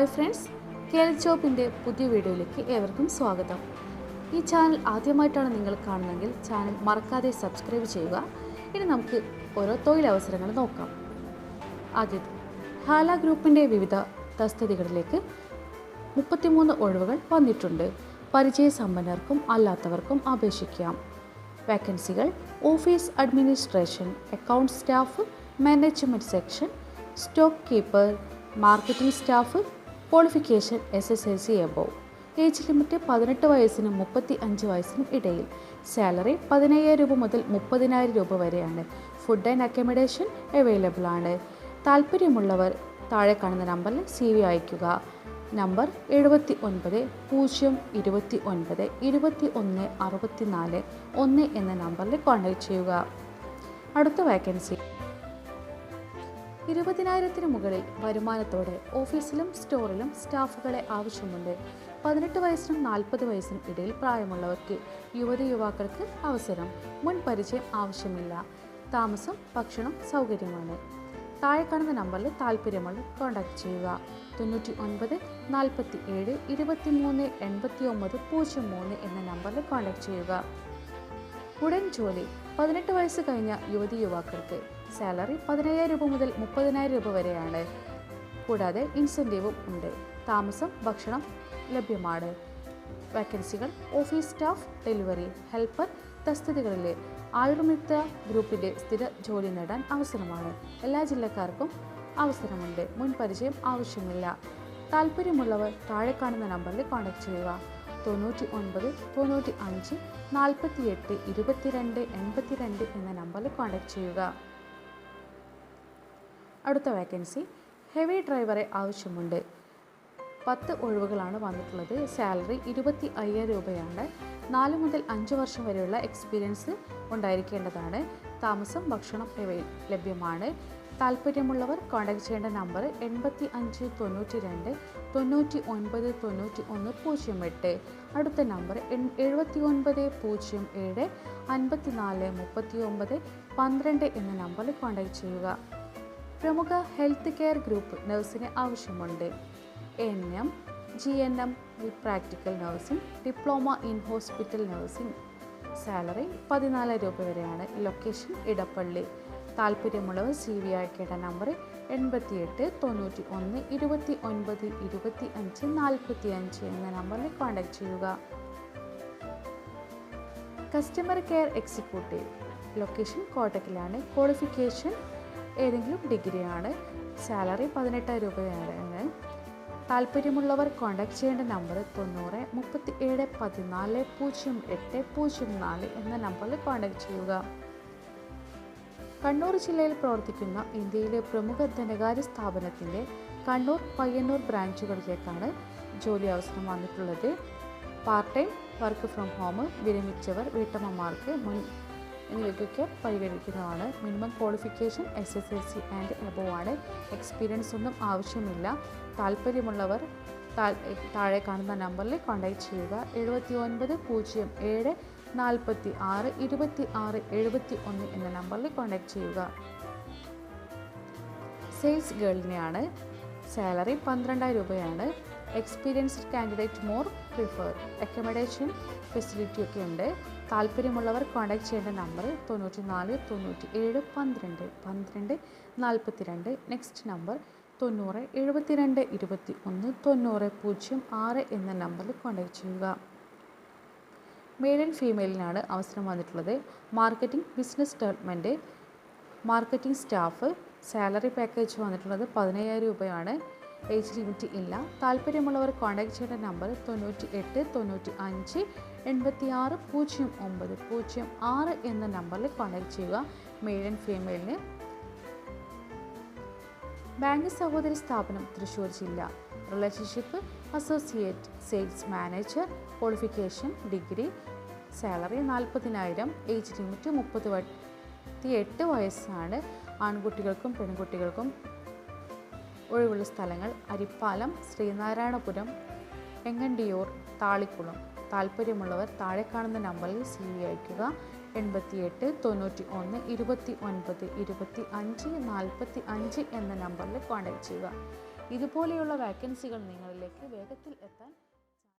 Hi friends കേൾ ചോപ്പിന്റെ പുതിയ വീഡിയോയിലേക്ക് ഏവർക്കും സ്വാഗതം. ഈ ചാനൽ ആദ്യമായിട്ടാണ് നിങ്ങൾ കാണുന്നതെങ്കിൽ ചാനൽ മറക്കാതെ സബ്സ്ക്രൈബ് ചെയ്യുക. ഇനി നമുക്ക് ഓരോ തൊഴിലവസരങ്ങൾ നോക്കാം. ആദ്യത് ഹാല ഗ്രൂപ്പിന്റെ വിവിധ തസ്തികകളിലേക്ക് മുപ്പത്തിമൂന്ന് ഒഴിവുകൾ വന്നിട്ടുണ്ട്. പരിചയസമ്പന്നർക്കും അല്ലാത്തവർക്കും അപേക്ഷിക്കാം. വേക്കൻസികൾ office administration account staff management section stock keeper marketing staff qualification S S L C above age limit പതിനെട്ട് വയസ്സിനും മുപ്പത്തി അഞ്ച് വയസ്സിനും ഇടയിൽ. സാലറി പതിനയ്യായിരം രൂപ മുതൽ മുപ്പതിനായിരം രൂപ വരെയാണ്. ഫുഡ് ആൻഡ് അക്കോമഡേഷൻ അവൈലബിൾ ആണ്. താല്പര്യമുള്ളവർ താഴെ കാണുന്ന നമ്പറിൽ സി വി അയയ്ക്കുക. നമ്പർ എഴുപത്തി ഒൻപത് പൂജ്യം ഇരുപത്തി ഒൻപത് ഇരുപത്തി ഒന്ന് അറുപത്തി നാല് ഒന്ന് എന്ന നമ്പറിൽ കോൺടാക്ട് ചെയ്യുക. അടുത്ത വേക്കൻസി ഇരുപതിനായിരത്തിന് മുകളിൽ വരുമാനത്തോടെ ഓഫീസിലും സ്റ്റോറിലും സ്റ്റാഫുകളെ ആവശ്യമുണ്ട്. പതിനെട്ട് വയസ്സിനും നാൽപ്പത് വയസ്സിനും ഇടയിൽ പ്രായമുള്ളവർക്ക് യുവതി യുവാക്കൾക്ക് അവസരം മുൻ പരിചയം ആവശ്യമില്ല. താമസം ഭക്ഷണം സൗകര്യമാണ്. താഴെ കാണുന്ന നമ്പറിൽ താല്പര്യമുള്ള കോൺടാക്ട് ചെയ്യുക. തൊണ്ണൂറ്റി ഒൻപത് നാൽപ്പത്തി ഏഴ് ഇരുപത്തി മൂന്ന് എൺപത്തി ഒമ്പത് പൂജ്യം മൂന്ന് എന്ന നമ്പറിൽ കോൺടാക്ട് ചെയ്യുക. ഉടൻ ജോലി. പതിനെട്ട് വയസ്സ് കഴിഞ്ഞ യുവതി യുവാക്കൾക്ക് സാലറി പതിനയ്യായിരം രൂപ മുതൽ മുപ്പതിനായിരം രൂപ വരെയാണ്. കൂടാതെ ഇൻസെന്റീവും ഉണ്ട്. താമസം ഭക്ഷണം ലഭ്യമാണ്. വാക്കൻസികൾ ഓഫീസ് സ്റ്റാഫ് ഡെലിവറി ഹെൽപ്പർ തസ്തികകളിലെ ആയുർമിത്ര ഗ്രൂപ്പിന്റെ സ്ഥിര ജോലി നേടാൻ അവസരമാണ്. എല്ലാ ജില്ലക്കാർക്കും അവസരമുണ്ട്. മുൻ പരിചയം ആവശ്യമില്ല. താല്പര്യമുള്ളവർ താഴെ കാണുന്ന നമ്പറിൽ കോൺടാക്ട് ചെയ്യുക. തൊണ്ണൂറ്റി ഒൻപത് തൊണ്ണൂറ്റി അഞ്ച് നാൽപ്പത്തി എട്ട് ഇരുപത്തിരണ്ട് എൺപത്തിരണ്ട് എന്ന നമ്പറിൽ കോൺടാക്ട് ചെയ്യുക. അടുത്ത വേക്കൻസി ഹെവി ഡ്രൈവറെ ആവശ്യമുണ്ട്. പത്ത് ഒഴിവുകളാണ് വന്നിട്ടുള്ളത്. സാലറി ഇരുപത്തി അയ്യായിരം രൂപയാണ്. നാല് മുതൽ അഞ്ച് വർഷം വരെയുള്ള എക്സ്പീരിയൻസ് ഉണ്ടായിരിക്കേണ്ടതാണ്. താമസം ഭക്ഷണം ഇവ ലഭ്യമാണ്. താല്പര്യമുള്ളവർ കോൺടാക്ട് ചെയ്യേണ്ട നമ്പർ എൺപത്തി അഞ്ച് തൊണ്ണൂറ്റി രണ്ട് തൊണ്ണൂറ്റി ഒൻപത് തൊണ്ണൂറ്റി ഒന്ന് പൂജ്യം എട്ട് അടുത്ത നമ്പർ എഴുപത്തി ഒൻപത് പൂജ്യം ഏഴ് അൻപത്തി നാല് മുപ്പത്തി ഒമ്പത് പന്ത്രണ്ട് എന്ന നമ്പറിൽ കോൺടാക്ട് ചെയ്യുക. പ്രമുഖ ഹെൽത്ത് കെയർ ഗ്രൂപ്പ് നഴ്സിന് ആവശ്യമുണ്ട്. N M G N M practical nursing diploma in hospital nursing. Salary പതിനാലായിരം രൂപ വരെയാണ്. ലൊക്കേഷൻ ഇടപ്പള്ളി. താല്പര്യമുള്ളവർ സി വി അയക്കേണ്ട നമ്പർ എൺപത്തിയെട്ട് തൊണ്ണൂറ്റി ഒന്ന് ഇരുപത്തി ഒൻപത് ഇരുപത്തി അഞ്ച് നാൽപ്പത്തി അഞ്ച് എന്ന നമ്പറിൽ കോൺടാക്റ്റ് ചെയ്യുക. Customer care executive. ലൊക്കേഷൻ കോട്ടക്കിലാണ്. ക്വാളിഫിക്കേഷൻ ഏതെങ്കിലും ഡിഗ്രിയാണ്. സാലറി പതിനെട്ടായിരം രൂപയാണ് താല്പര്യമുള്ളവർ കോൺടാക്ട് ചെയ്യേണ്ട നമ്പർ തൊണ്ണൂറ് മുപ്പത്തി ഏഴ് പതിനാല് പൂജ്യം എട്ട് പൂജ്യം നാല് എന്ന നമ്പറിൽ കോൺടാക്ട് ചെയ്യുക. കണ്ണൂർ ജില്ലയിൽ പ്രവർത്തിക്കുന്ന ഇന്ത്യയിലെ പ്രമുഖ ധനകാര്യ സ്ഥാപനത്തിന്റെ കണ്ണൂർ പയ്യന്നൂർ ബ്രാഞ്ചുകളിലേക്കാണ് ജോലി അവസരം വന്നിട്ടുള്ളത്. Part time work from home വിരമിച്ചവർ വീട്ടമ്മമാർക്ക് മുൻ എന്നിവയ്ക്കൊക്കെ പരിഗണിക്കുന്നതാണ്. Minimum qualification S S L C and above ആണ്. എക്സ്പീരിയൻസ് ഒന്നും ആവശ്യമില്ല. താല്പര്യമുള്ളവർ താഴെ കാണുന്ന നമ്പറിൽ കോൺടാക്ട് ചെയ്യുക. എഴുപത്തി ഒൻപത് പൂജ്യം ഏഴ് നാൽപ്പത്തി ആറ് ഇരുപത്തി ആറ് എഴുപത്തി ഒന്ന് എന്ന നമ്പറിൽ കോൺടാക്ട് ചെയ്യുക സെയിൽസ് ഗേളിനെയാണ് സാലറി പന്ത്രണ്ടായിരം രൂപയാണ്. Experienced candidate more prefer accommodation facility ഒക്കെ ഉണ്ട്. താല്പര്യമുള്ളവർ കോൺടാക്ട് ചെയ്യേണ്ട നമ്പർ തൊണ്ണൂറ്റി നാല് തൊണ്ണൂറ്റി ഏഴ് പന്ത്രണ്ട് പന്ത്രണ്ട് നാൽപ്പത്തി രണ്ട് നെക്സ്റ്റ് നമ്പർ തൊണ്ണൂറ് എഴുപത്തിരണ്ട് ഇരുപത്തി ഒന്ന് തൊണ്ണൂറ് പൂജ്യം ആറ് എന്ന നമ്പറിൽ കോൺടാക്ട് ചെയ്യുക. മെയിൽ ആൻഡ് ഫീമെയിലിനാണ് അവസരം വന്നിട്ടുള്ളത്. Marketing business development marketing staff salary package വന്നിട്ടുള്ളത് പതിനയ്യായിരം രൂപയാണ്. ഏജ് ലിമിറ്റ് ഇല്ല. താല്പര്യമുള്ളവർ കോൺടാക്ട് ചെയ്യേണ്ട നമ്പർ തൊണ്ണൂറ്റി എട്ട് തൊണ്ണൂറ്റി അഞ്ച് എൺപത്തി ആറ് പൂജ്യം ഒമ്പത് പൂജ്യം ആറ് എന്ന നമ്പറിൽ കോൺടാക്ട് ചെയ്യുക. മെയിൽ ആൻഡ് ഫീമെയിലിന് ബാങ്ക് സഹോദരി സ്ഥാപനം തൃശ്ശൂർ ജില്ല. Relationship associate sales manager qualification degree salary നാൽപ്പതിനായിരം ഏജ് ലിമിറ്റ് മുപ്പത് എട്ട് വയസ്സാണ്. ആൺകുട്ടികൾക്കും പെൺകുട്ടികൾക്കും ഒഴിവുള്ള സ്ഥലങ്ങൾ അരിപ്പാലം ശ്രീനാരായണപുരം എങ്ങണ്ടിയൂർ താളിക്കുളം. താല്പര്യമുള്ളവർ താഴെ കാണുന്ന നമ്പറിൽ സി വി അയയ്ക്കുക. എൺപത്തിയെട്ട് തൊണ്ണൂറ്റി ഒന്ന് ഇരുപത്തി ഒൻപത് ഇരുപത്തി അഞ്ച് നാൽപ്പത്തി അഞ്ച് എന്ന നമ്പറിൽ കോൺടാക്ട് ചെയ്യുക. ഇതുപോലെയുള്ള വാക്കൻസികൾ നിങ്ങളിലേക്ക് വേഗത്തിൽ എത്താൻ